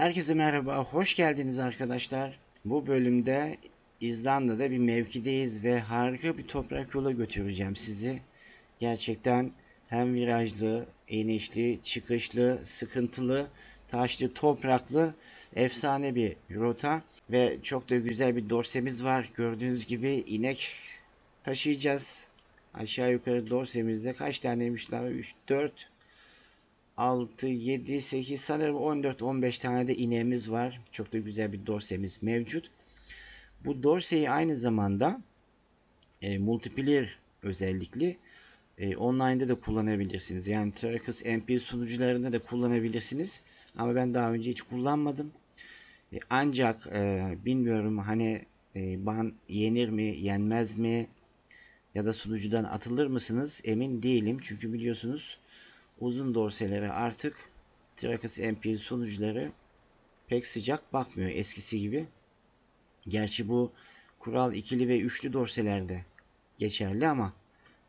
Herkese merhaba, hoş geldiniz arkadaşlar. Bu bölümde İzlanda'da bir mevkideyiz ve harika bir toprak yola götüreceğim sizi. Gerçekten hem virajlı, inişli, çıkışlı, sıkıntılı, taşlı, topraklı, efsane bir rota ve çok da güzel bir dorsemiz var. Gördüğünüz gibi inek taşıyacağız. Aşağı yukarı dorsemizde kaç taneymiş lan? 3, 4, 6, 7, 8 sanırım 14-15 tane de ineğimiz var. Çok da güzel bir dorsemiz mevcut. Bu dorseyi aynı zamanda e, multiplayer özellikli e, online'da da kullanabilirsiniz. Yani Trackers MP sunucularında da kullanabilirsiniz. Ama ben daha önce hiç kullanmadım. E, ancak e, bilmiyorum hani e, ban yenir mi, yenmez mi ya da sunucudan atılır mısınız emin değilim. Çünkü biliyorsunuz uzun dorselere artık Trackers MP sunucuları pek sıcak bakmıyor eskisi gibi. Gerçi bu kural ikili ve üçlü dorselerde geçerli ama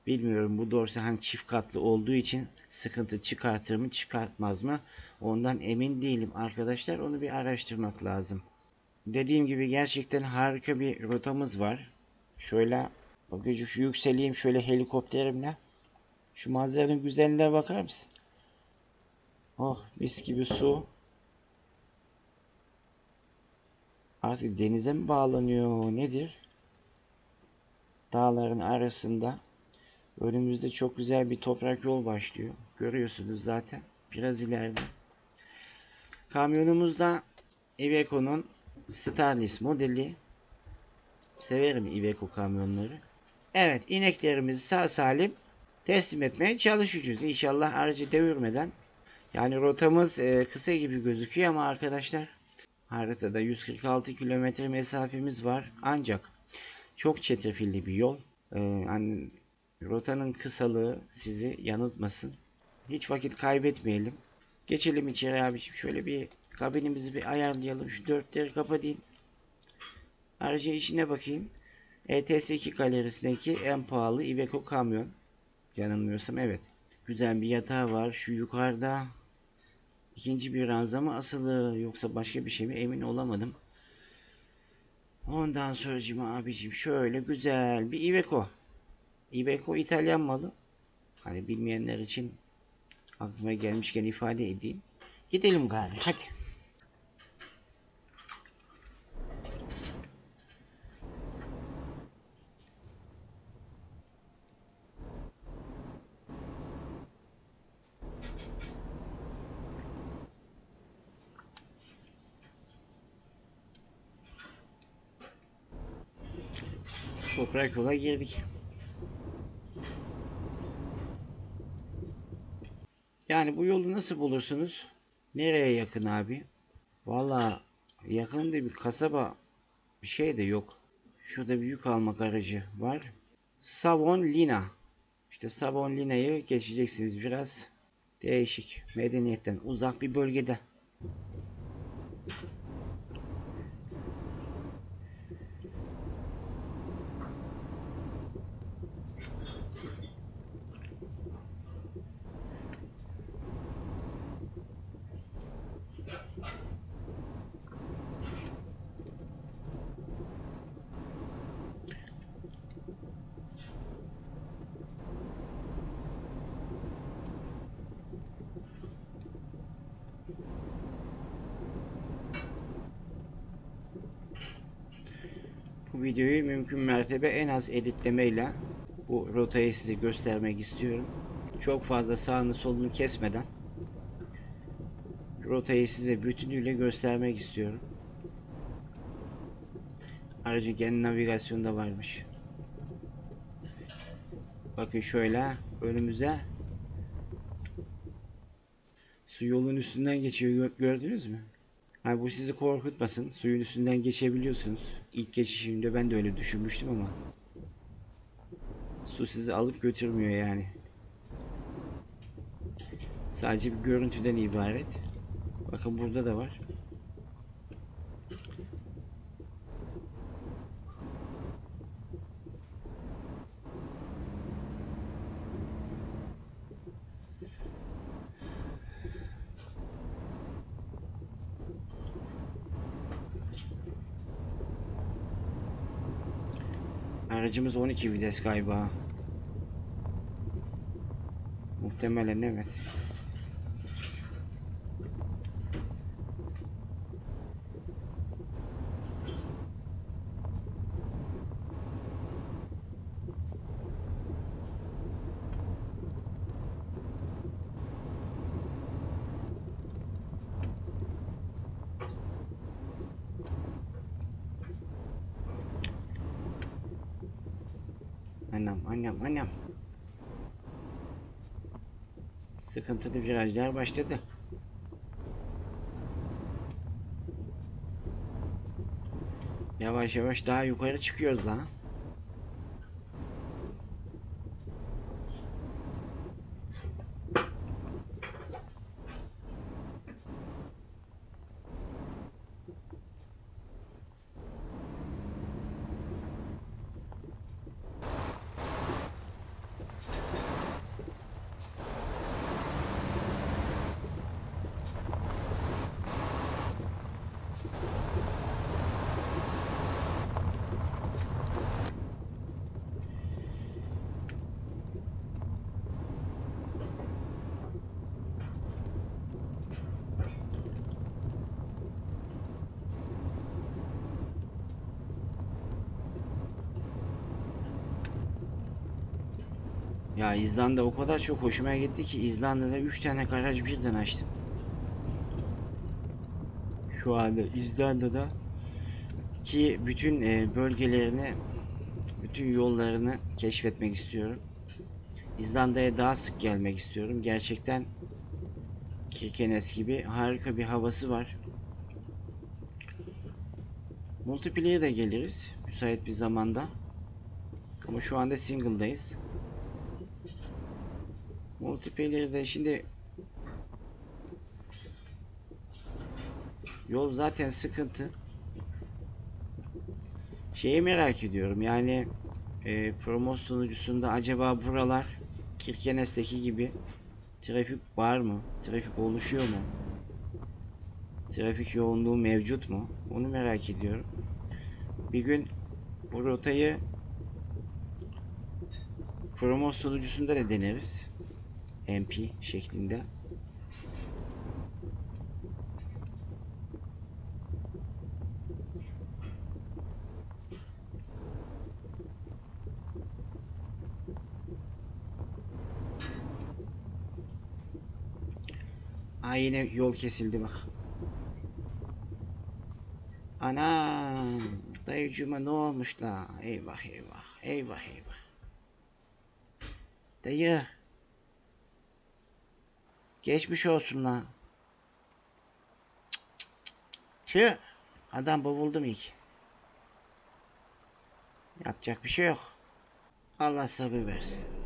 bilmiyorum bu dorse hani çift katlı olduğu için sıkıntı çıkartır mı çıkartmaz mı ondan emin değilim arkadaşlar onu bir araştırmak lazım. Dediğim gibi gerçekten harika bir rotamız var. Şöyle bakıcı yükseleyim şöyle helikopterimle. Şu manzaranın güzelliğine bakar mısın? Oh mis gibi su. Artık denize mi bağlanıyor nedir? Dağların arasında önümüzde çok güzel bir toprak yol başlıyor. Görüyorsunuz zaten biraz ileride. Kamyonumuzda Iveco'nun Starless modeli. Severim Iveco kamyonları. Evet ineklerimizi sağ salim teslim etmeye çalışacağız. İnşallah aracı devirmeden. Yani rotamız e, kısa gibi gözüküyor ama arkadaşlar haritada 146 kilometre mesafemiz var. Ancak çok çetrefilli bir yol. E, hani rotanın kısalığı sizi yanıltmasın. Hiç vakit kaybetmeyelim. Geçelim içeri abiciğim. Şöyle bir kabinimizi bir ayarlayalım. Şu dörtleri kapatayım. Aracın içine bakayım. ETS2 galerisindeki en pahalı Iveco kamyon. Yanılmıyorsam evet. Güzel bir yatağı var. Şu yukarıda ikinci bir ranza mı asılı yoksa başka bir şey mi emin olamadım. Ondan sonra abicim şöyle güzel bir Iveco. Iveco İtalyan malı. Hani bilmeyenler için aklıma gelmişken ifade edeyim. Gidelim gari hadi. Toprak yola girdik. Yani bu yolu nasıl bulursunuz? Nereye yakın abi? Valla yakın da bir kasaba bir şey de yok. Şurada bir yük almak aracı var. Savon Lina. İşte Savon Lina'yı geçeceksiniz biraz. Değişik. Medeniyetten uzak bir bölgede. Videoyu mümkün mertebe en az editlemeyle bu rotayı size göstermek istiyorum. Çok fazla sağını solunu kesmeden rotayı size bütünüyle göstermek istiyorum. Aracın kendi navigasyonda varmış. Bakın şöyle önümüze su yolun üstünden geçiyor gö- gördünüz mü? Ha bu sizi korkutmasın. Suyun üstünden geçebiliyorsunuz. İlk geçişimde ben de öyle düşünmüştüm ama su sizi alıp götürmüyor yani. Sadece bir görüntüden ibaret. Bakın burada da var. Aracımız 12 vites galiba. Muhtemelen evet. Annem, annem, annem. Sıkıntılı virajlar başladı. Yavaş yavaş daha yukarı çıkıyoruz lan. Ya İzlanda o kadar çok hoşuma gitti ki İzlanda'da 3 tane garaj birden açtım. Şu anda İzlanda'da ki bütün e, bölgelerini, bütün yollarını keşfetmek istiyorum. İzlanda'ya daha sık gelmek istiyorum. Gerçekten Kirkenes gibi harika bir havası var. Multiplayer'e de geliriz müsait bir zamanda. Ama şu anda single'dayız. Multiplayer'de şimdi yol zaten sıkıntı. Şeyi merak ediyorum yani e, promos sunucusunda acaba buralar Kirkenes'teki gibi trafik var mı? Trafik oluşuyor mu? Trafik yoğunluğu mevcut mu? Onu merak ediyorum. Bir gün bu rotayı promos sunucusunda da deneriz. MP şeklinde. Aa yine yol kesildi bak. Ana dayıcıma ne olmuş la? Eyvah eyvah. Eyvah eyvah. Dayı. Geçmiş olsun la. Cık cık cık. Tüh. Adam boğuldu ilk. Yapacak bir şey yok. Allah sabır versin.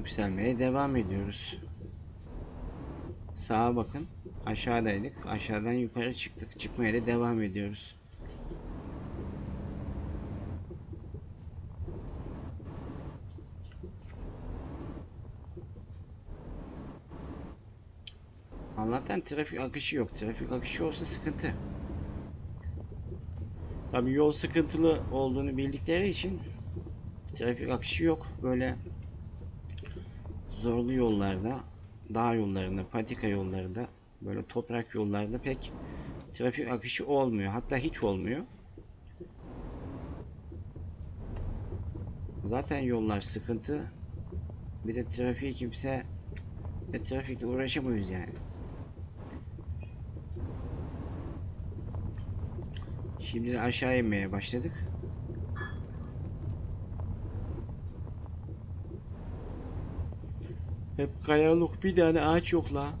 Yükselmeye devam ediyoruz. Sağa bakın. Aşağıdaydık. Aşağıdan yukarı çıktık. Çıkmaya da devam ediyoruz. Allah'tan trafik akışı yok. Trafik akışı olsa sıkıntı. Tabii yol sıkıntılı olduğunu bildikleri için trafik akışı yok. Böyle zorlu yollarda, dağ yollarında, patika yollarında, böyle toprak yollarda pek trafik akışı olmuyor. Hatta hiç olmuyor. Zaten yollar sıkıntı. Bir de trafiği kimse ve trafikle uğraşamıyoruz yani. Şimdi de aşağı inmeye başladık. Hep kayalık bir tane ağaç yok la.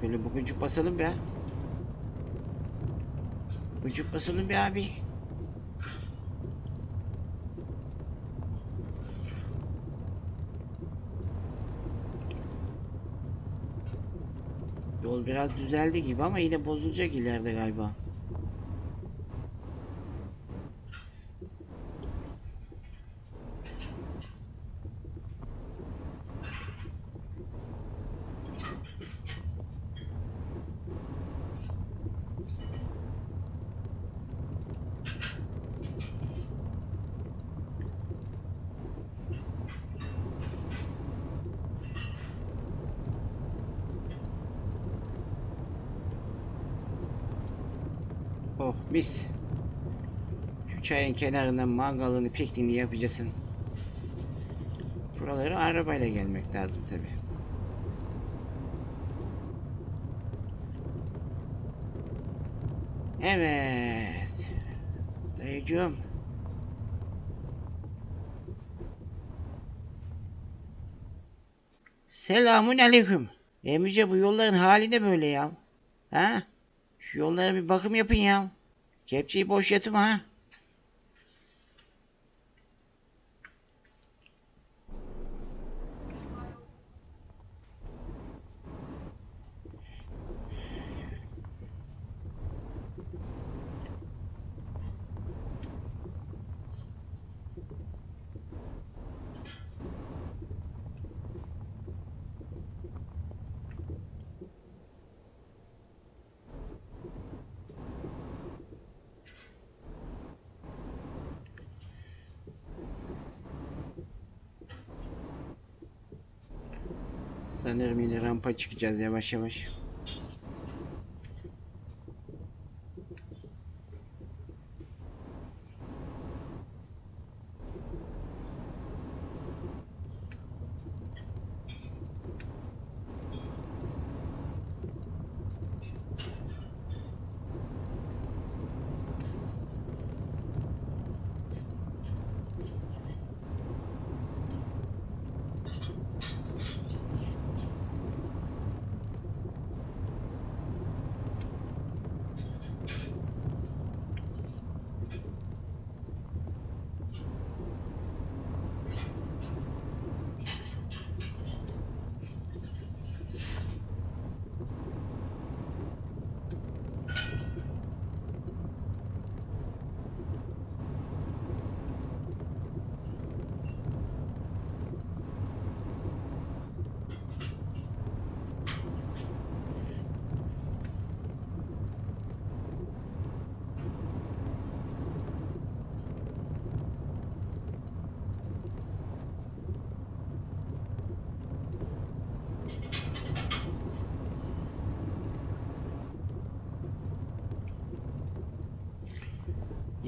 Şöyle bugüncük basalım be. Bugüncük basalım be abi. Yol biraz düzeldi gibi ama yine bozulacak ileride galiba. Mis. Şu çayın kenarında mangalını pikniğini yapacaksın. Buralara arabayla gelmek lazım tabi. Evet. Dayıcığım. Selamun aleyküm. Emice bu yolların hali ne böyle ya? Ha? Şu yollara bir bakım yapın ya. Kepçeyi boş yatırma ha. Sanırım yine rampa çıkacağız yavaş yavaş.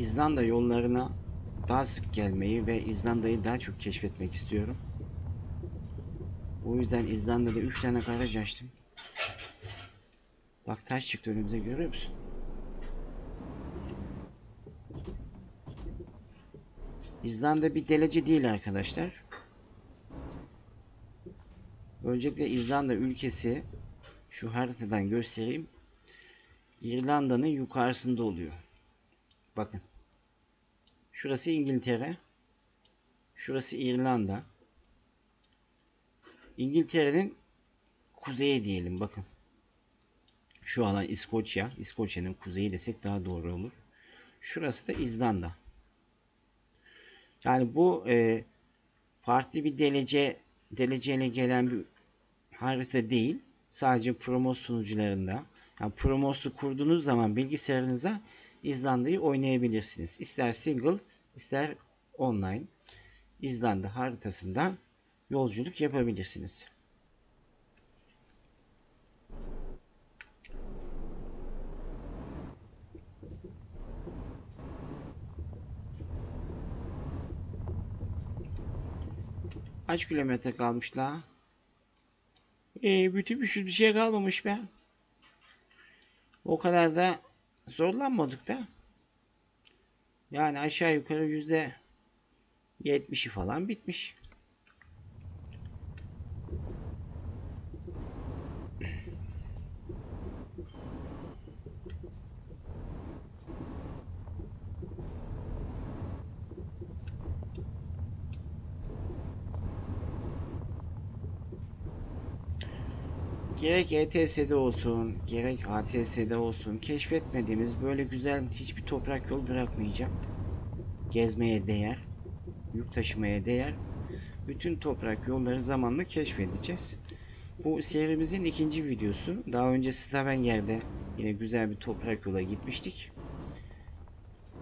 İzlanda yollarına daha sık gelmeyi ve İzlanda'yı daha çok keşfetmek istiyorum. O yüzden İzlanda'da 3 tane garaj açtım. Bak taş çıktı önümüze görüyor musun? İzlanda bir delece değil arkadaşlar. Öncelikle İzlanda ülkesi şu haritadan göstereyim. İrlanda'nın yukarısında oluyor. Bakın. Şurası İngiltere. Şurası İrlanda. İngiltere'nin kuzeyi diyelim bakın. Şu alan İskoçya. İskoçya'nın kuzeyi desek daha doğru olur. Şurası da İzlanda. Yani bu e, farklı bir delece deleceyle gelen bir harita değil. Sadece Promos sunucularında. Yani Promos'u kurduğunuz zaman bilgisayarınıza İzlanda'yı oynayabilirsiniz. İster single, ister online. İzlanda haritasında yolculuk yapabilirsiniz. Kaç kilometre kalmış la? Ee, bütün bir şey kalmamış be. O kadar da zorlanmadık be. Yani aşağı yukarı yüzde yetmişi falan bitmiş. Gerek ETS'de olsun, gerek ATS'de olsun keşfetmediğimiz böyle güzel hiçbir toprak yol bırakmayacağım. Gezmeye değer, yük taşımaya değer. Bütün toprak yolları zamanla keşfedeceğiz. Bu serimizin ikinci videosu. Daha önce Stavanger'de yine güzel bir toprak yola gitmiştik.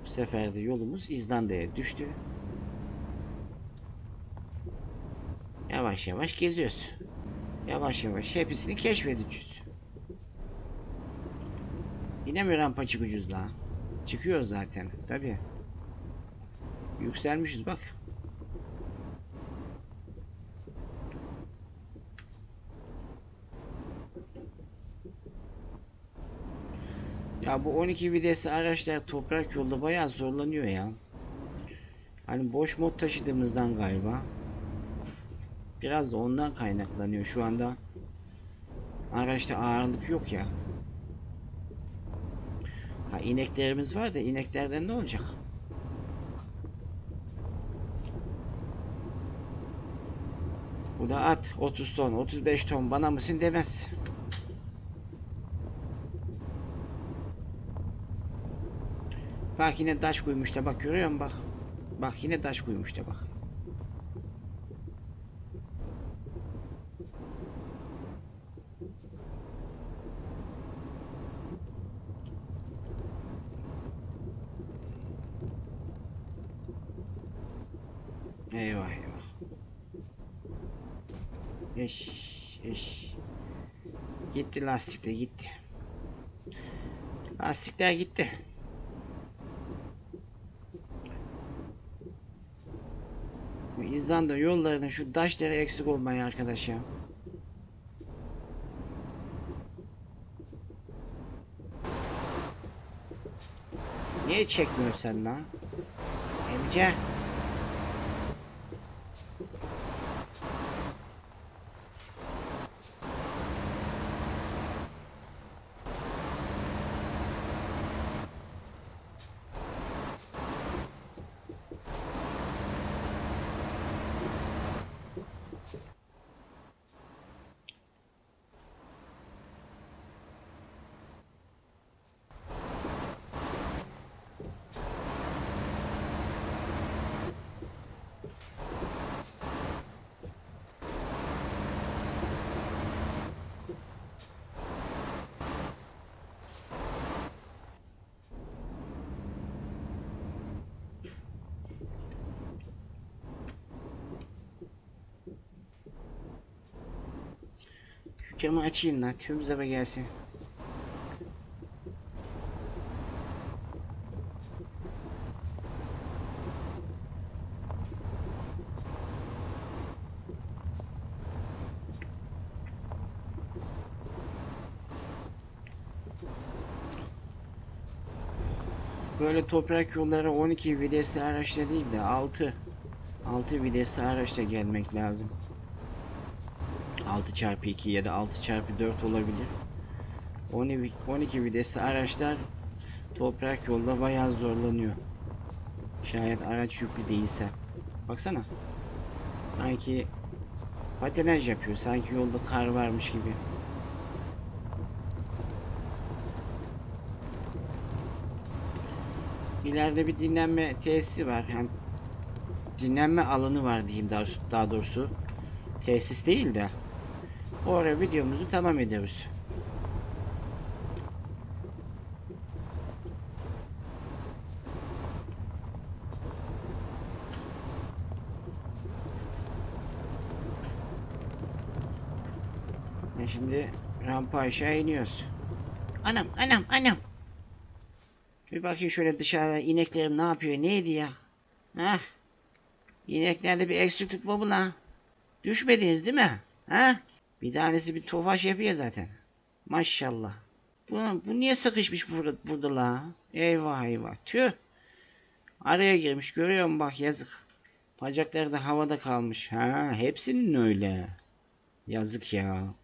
Bu sefer de yolumuz İzlanda'ya düştü. Yavaş yavaş geziyoruz. Yavaş yavaş hepsini keşfedeceğiz. Yine mi rampa çıkacağız la? Çıkıyoruz zaten tabi. Yükselmişiz bak. Ya bu 12 vitesli araçlar toprak yolda bayağı zorlanıyor ya. Hani boş mod taşıdığımızdan galiba. Biraz da ondan kaynaklanıyor. Şu anda araçta ağırlık yok ya. Ha ineklerimiz var da ineklerden ne olacak? Bu da at 30 ton 35 ton bana mısın demez. Bak yine taş koymuş da bak görüyor musun bak. Bak yine taş koymuş da bak. Eyvah eyvah. Eş eş. Gitti lastik de gitti. Lastikler gitti. Bu İzlanda yollarının şu taşları eksik olmayı arkadaş ya. Niye çekmiyor sen lan? Emce. Camı açayım lan. Tüm zaba gelsin. Böyle toprak yollara 12 vitesli araçla değil de 6 6 vitesli araçla gelmek lazım. 6 çarpı 2 ya da 6 çarpı 4 olabilir. 12, 12 vitesli araçlar toprak yolda bayağı zorlanıyor. Şayet araç yüklü değilse. Baksana. Sanki patinaj yapıyor. Sanki yolda kar varmış gibi. İleride bir dinlenme tesisi var. Yani dinlenme alanı var diyeyim daha, daha doğrusu. Tesis değil de. Oraya videomuzu tamam ediyoruz. Şimdi rampa aşağı iniyoruz. Anam anam anam. Bir bakayım şöyle dışarıda ineklerim ne yapıyor neydi ya. Hah. İneklerde bir eksiklik var mı lan? Düşmediniz değil mi? Ha? Bir tanesi bir tofaş yapıyor zaten. Maşallah. Bu, bu niye sıkışmış burada, burada la? Eyvah eyvah. Tüh. Araya girmiş görüyor musun bak yazık. Bacakları da havada kalmış. Ha, hepsinin öyle. Yazık ya.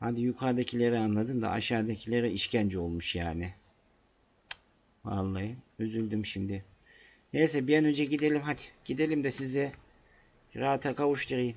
Hadi yukarıdakileri anladım da aşağıdakilere işkence olmuş yani. Vallahi üzüldüm şimdi. Neyse bir an önce gidelim hadi. Gidelim de size rahata kavuşturayım.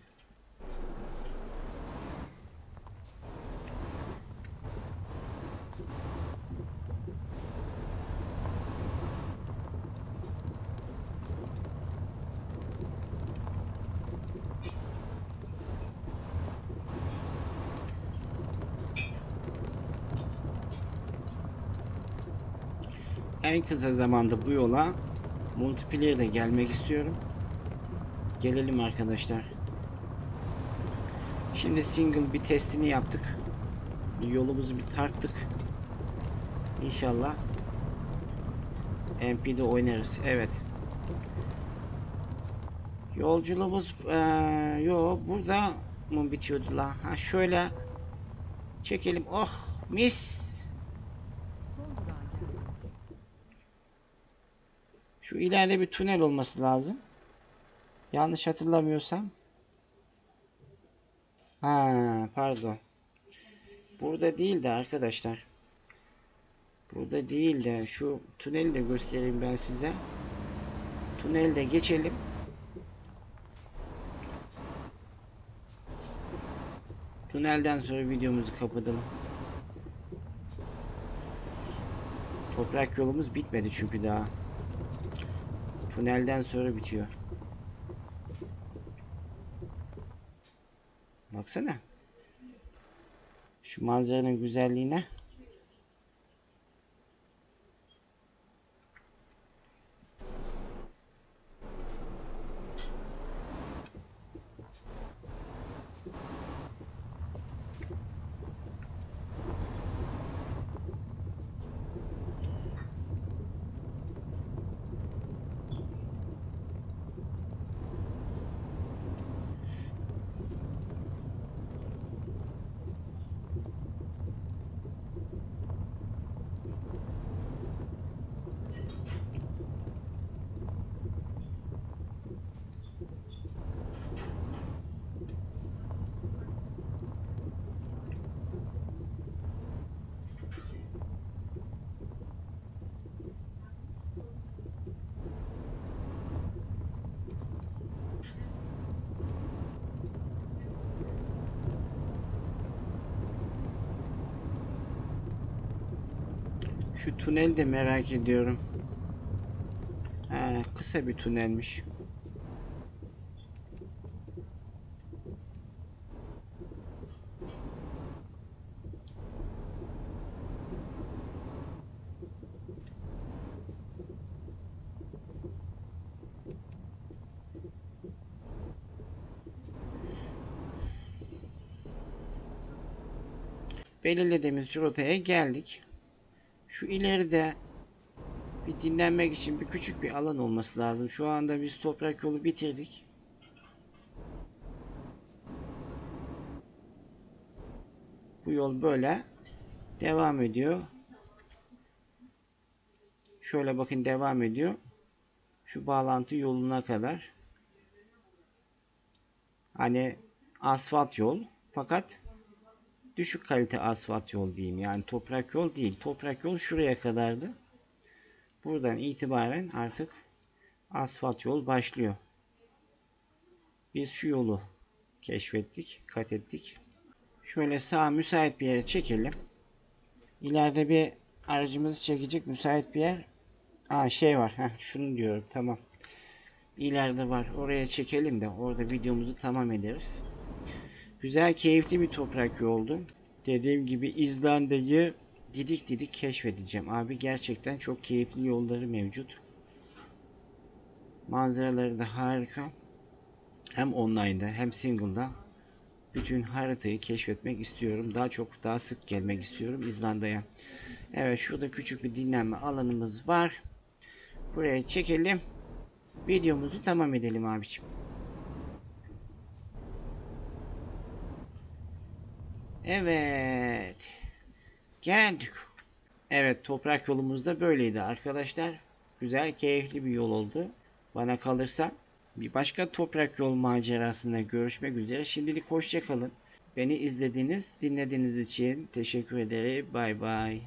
En kısa zamanda bu yola multiplayer'de gelmek istiyorum. Gelelim arkadaşlar. Şimdi single bir testini yaptık. Yolumuzu bir tarttık. İnşallah MP'de oynarız. Evet. Yolculuğumuz eee yo burada mı bitiyordu la? Ha şöyle çekelim. Oh mis. Şu ileride bir tünel olması lazım. Yanlış hatırlamıyorsam. Ha, pardon. Burada değil de arkadaşlar. Burada değil de şu tüneli de göstereyim ben size. Tüneli de geçelim. Tünelden sonra videomuzu kapatalım. Toprak yolumuz bitmedi çünkü daha. Tünelden sonra bitiyor. Baksana. Şu manzaranın güzelliğine. Şu tüneli de merak ediyorum. Ha, kısa bir tünelmiş. Belirlediğimiz rotaya geldik. Şu ileride bir dinlenmek için bir küçük bir alan olması lazım. Şu anda biz toprak yolu bitirdik. Bu yol böyle devam ediyor. Şöyle bakın devam ediyor. Şu bağlantı yoluna kadar. Hani asfalt yol fakat düşük kalite asfalt yol diyeyim. Yani toprak yol değil. Toprak yol şuraya kadardı. Buradan itibaren artık asfalt yol başlıyor. Biz şu yolu keşfettik, kat ettik. Şöyle sağ müsait bir yere çekelim. İleride bir aracımızı çekecek müsait bir yer. Aa şey var. Heh, şunu diyorum. Tamam. İleride var. Oraya çekelim de orada videomuzu tamam ederiz. Güzel, keyifli bir toprak yoldu. Dediğim gibi İzlanda'yı didik didik keşfedeceğim. Abi gerçekten çok keyifli yolları mevcut. Manzaraları da harika. Hem online'da hem single'da bütün haritayı keşfetmek istiyorum. Daha çok daha sık gelmek istiyorum İzlanda'ya. Evet şurada küçük bir dinlenme alanımız var. Buraya çekelim. Videomuzu tamam edelim abiciğim. Evet. Geldik. Evet toprak yolumuz da böyleydi arkadaşlar. Güzel keyifli bir yol oldu. Bana kalırsa bir başka toprak yol macerasında görüşmek üzere. Şimdilik hoşça kalın. Beni izlediğiniz, dinlediğiniz için teşekkür ederim. Bay bay.